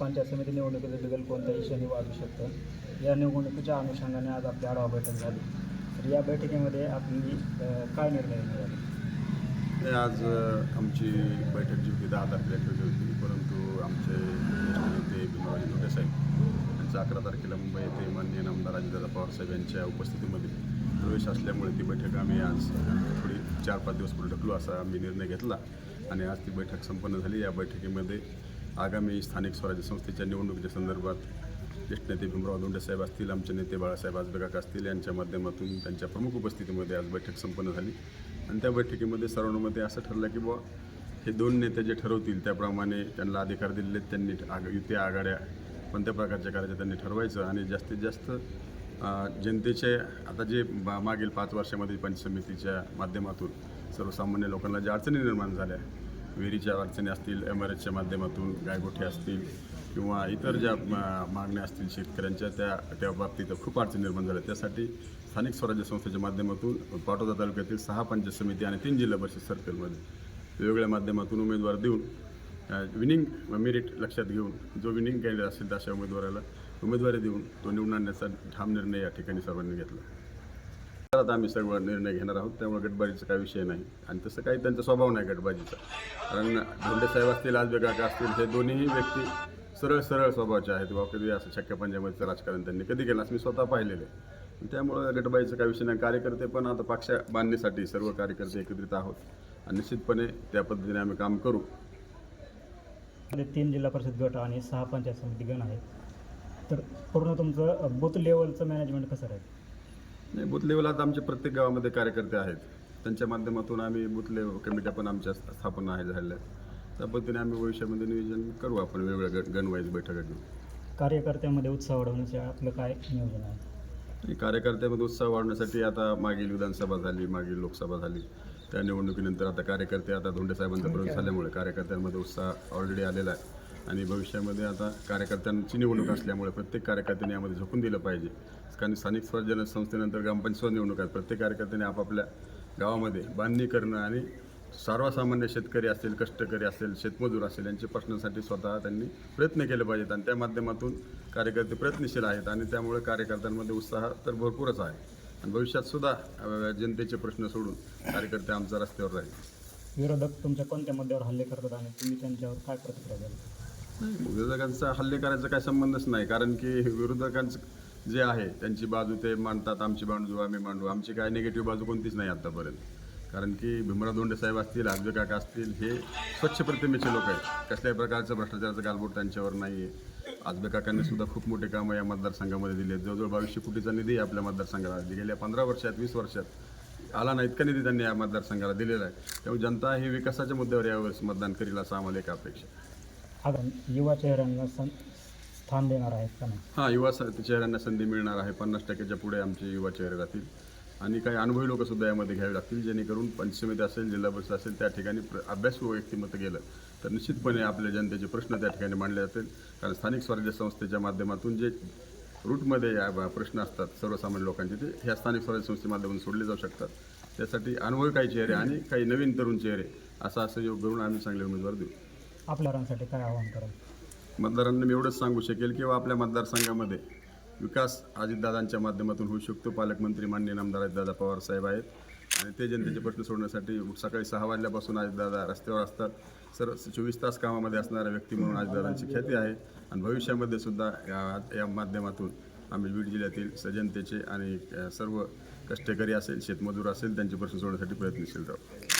पंचायत समिती निवडणुकीचं बिगल कोणत्याही शनी वाजू शकतं. या निवडणुकीच्या अनुषंगाने आज आपली आढावा बैठक झाली. तर या बैठकीमध्ये आपली काय निर्णय घेण्यात आज आमची बैठक जी होती दहा तारखेला ठेवली होती. परंतु आमचे ज्येष्ठ नेते भीमरावजी धोटे साहेब यांचा अकरा तारखेला मुंबई येथे माननीय आमदार राजेंद्र पवार साहेब यांच्या उपस्थितीमध्ये प्रवेश असल्यामुळे ती बैठक आम्ही आज थोडी चार पाच दिवस पुढे ढकलू असा आम्ही निर्णय घेतला. आणि आज ती बैठक संपन्न झाली. या बैठकीमध्ये आगामी स्थानिक स्वराज्य संस्थेच्या निवडणुकीच्या संदर्भात ज्येष्ठ नेते भीमराव धोंडे साहेब असतील आमचे नेते बाळासाहेब आजबेगाक असतील यांच्या माध्यमातून त्यांच्या प्रमुख उपस्थितीमध्ये आज बैठक संपन्न झाली आणि त्या बैठकीमध्ये सर्वांमध्ये असं ठरलं की बुवा हे दोन नेते जे ठरवतील त्याप्रमाणे त्यांना अधिकार दिलेले आहेत. त्यांनी आग युती आघाड्या कोणत्या प्रकारच्या करायच्या त्यांनी ठरवायचं आणि जास्तीत जास्त जनतेचे आता जे मागील पाच वर्षामध्ये पंच समितीच्या माध्यमातून सर्वसामान्य लोकांना ज्या अडचणी निर्माण झाल्या विहिरीच्या अडचणी असतील एम आर एसच्या माध्यमातून गायगोठे असतील किंवा इतर ज्या मा- मागण्या असतील शेतकऱ्यांच्या त्या त्या बाबतीत खूप अडचणी निर्माण झाल्या. त्यासाठी स्थानिक स्वराज्य संस्थेच्या माध्यमातून पाटोदा तालुक्यातील सहा पंचायत समिती आणि तीन जिल्हा परिषद सर्कलमध्ये वेगवेगळ्या माध्यमातून उमेदवार देऊन विनिंग मेरिट लक्षात घेऊन जो विनिंग कॅन्डिडेट असेल अशा उमेदवाराला उमेदवारी देऊन तो निवडून आणण्याचा ठाम निर्णय या ठिकाणी सर्वांनी घेतला. आता आम्ही सर्व निर्णय घेणार आहोत त्यामुळे गटबाजीचा काही विषय नाही. आणि तसं काही त्यांचा स्वभाव नाही गटबाजीचा. कारण धोंडे साहेब असतील आज काका असतील हे दोन्हीही व्यक्ती सरळ सरळ स्वभावाचे आहेत. वा कधी असं शक्य पंजाबचं राजकारण त्यांनी कधी केलं असं मी स्वतः पाहिलेलं आहे. त्यामुळं गटबाजीचा काही विषय नाही. कार्यकर्ते पण आता पक्ष बांधणीसाठी सर्व कार्यकर्ते एकत्रित आहोत. आणि निश्चितपणे त्या पद्धतीने आम्ही काम करू. तीन जिल्हा परिषद गट आणि सहा पंचायत समिती गण आहेत. तर पूर्ण तुमचं बूथ लेवलचं मॅनेजमेंट कसं राहील? नाही बूथ आता आमचे प्रत्येक गावामध्ये कार्यकर्ते आहेत. त्यांच्या माध्यमातून आम्ही बूथ लेवल कमिट्या पण आमच्या स्थापना आहे झालेल्या आहेत. त्या पद्धतीने आम्ही भविष्यामध्ये नियोजन करू आपण वेगवेगळ्या गट गणवाईज बैठका घेऊन कार्यकर्त्यामध्ये उत्साह वाढवण्याचे आपलं काय नियोजन आहे? कार्यकर्त्यामध्ये उत्साह वाढवण्यासाठी आता मागील विधानसभा झाली मागील लोकसभा झाली. त्या निवडणुकीनंतर आता कार्यकर्ते आता धोंडे साहेबांचा प्रवेश झाल्यामुळे कार्यकर्त्यांमध्ये उत्साह ऑलरेडी आलेला आहे. आणि भविष्यामध्ये आता कार्यकर्त्यांची निवडणूक असल्यामुळे प्रत्येक कार्यकर्त्याने यामध्ये झोकून दिलं पाहिजे. कारण स्थानिक स्वराज्य संस्थेनंतर ग्रामपंचायत निवडणूक आहेत. प्रत्येक कार्यकर्त्याने आपापल्या गावामध्ये बांधणी करणं आणि सर्वसामान्य शेतकरी असेल कष्टकरी असेल शेतमजूर असेल यांच्या प्रश्नांसाठी स्वतः त्यांनी प्रयत्न केले पाहिजेत आणि त्या माध्यमातून कार्यकर्ते प्रयत्नशील आहेत आणि त्यामुळे कार्यकर्त्यांमध्ये उत्साह तर भरपूरच आहे. आणि भविष्यात सुद्धा जनतेचे प्रश्न सोडून कार्यकर्ते आमच्या रस्त्यावर राहील. विरोधक तुमच्या कोणत्या मुद्द्यावर हल्ले करतात आणि तुम्ही त्यांच्यावर काय प्रतिक्रिया द्याल विरोधकांचा हल्ले करायचा काही संबंधच नाही कारण की विरोधकांचं जे आहे त्यांची बाजू ते मांडतात आमची बाजू आम्ही मांडू. आमची काय निगेटिव्ह बाजू कोणतीच नाही आत्तापर्यंत कारण की भीमराव धोंडे साहेब असतील आजबे काका असतील हे स्वच्छ प्रतिमेचे लोक आहेत. कसल्याही प्रकारचं भ्रष्टाचाराचं गालबोट त्यांच्यावर नाही आहे आजबे काकांनी सुद्धा खूप मोठे कामं या मतदारसंघामध्ये दिले आहेत. जवळजवळ बावीसशे कोटीचा निधी आपल्या मतदारसंघाला गेल्या पंधरा वर्षात वीस वर्षात आला ना इतका निधी त्यांनी या मतदारसंघाला दिलेला आहे. त्यामुळे जनता ही विकासाच्या मुद्द्यावर यावेळेस मतदान करील असं आम्हाला एक अपेक्षा आहे. युवा चेहऱ्यांना सं स्थान देणार आहेत का नाही? हां युवा स- चेहऱ्यांना संधी मिळणार आहे. पन्नास टक्क्याच्या पुढे आमचे युवा चेहरे राहतील. आणि काही अनुभवी लोकंसुद्धा यामध्ये घ्यावे लागतील जेणेकरून पंचसमिती असेल जिल्हा परिषद असेल त्या ठिकाणी प्र अभ्यासू व्यक्तिमत्व गेलं तर निश्चितपणे आपल्या जनतेचे प्रश्न त्या ठिकाणी मांडले जातील. कारण स्थानिक स्वराज्य संस्थेच्या माध्यमातून जे रूटमध्ये या प्रश्न असतात सर्वसामान्य लोकांचे ते ह्या स्थानिक स्वराज्य संस्थेच्या माध्यमातून सोडले जाऊ शकतात. त्यासाठी अनुभवी काही चेहरे आणि काही नवीन तरुण चेहरे असा असं योग करून आम्ही चांगले उमेदवार देऊ. आपल्यासाठी काय आवाहन कराल? मतदारांना मी एवढंच सांगू शकेल किंवा हो, आपल्या मतदारसंघामध्ये विकास अजितदादांच्या माध्यमातून होऊ शकतो. पालकमंत्री माननीय नामदार अजितदादा पवार साहेब आहेत. आणि ते जनतेचे प्रश्न सोडण्यासाठी सकाळी सहा वाजल्यापासून अजितदादा रस्त्यावर असतात. सर चोवीस तास कामामध्ये असणाऱ्या व्यक्ती म्हणून अजितदादांची ख्याती आहे. आणि भविष्यामध्ये सुद्धा या या माध्यमातून आम्ही बीड जिल्ह्यातील सजनतेचे जनतेचे आणि सर्व कष्टकरी असेल शेतमजूर असेल त्यांचे प्रश्न सोडण्यासाठी प्रयत्नशील राहू.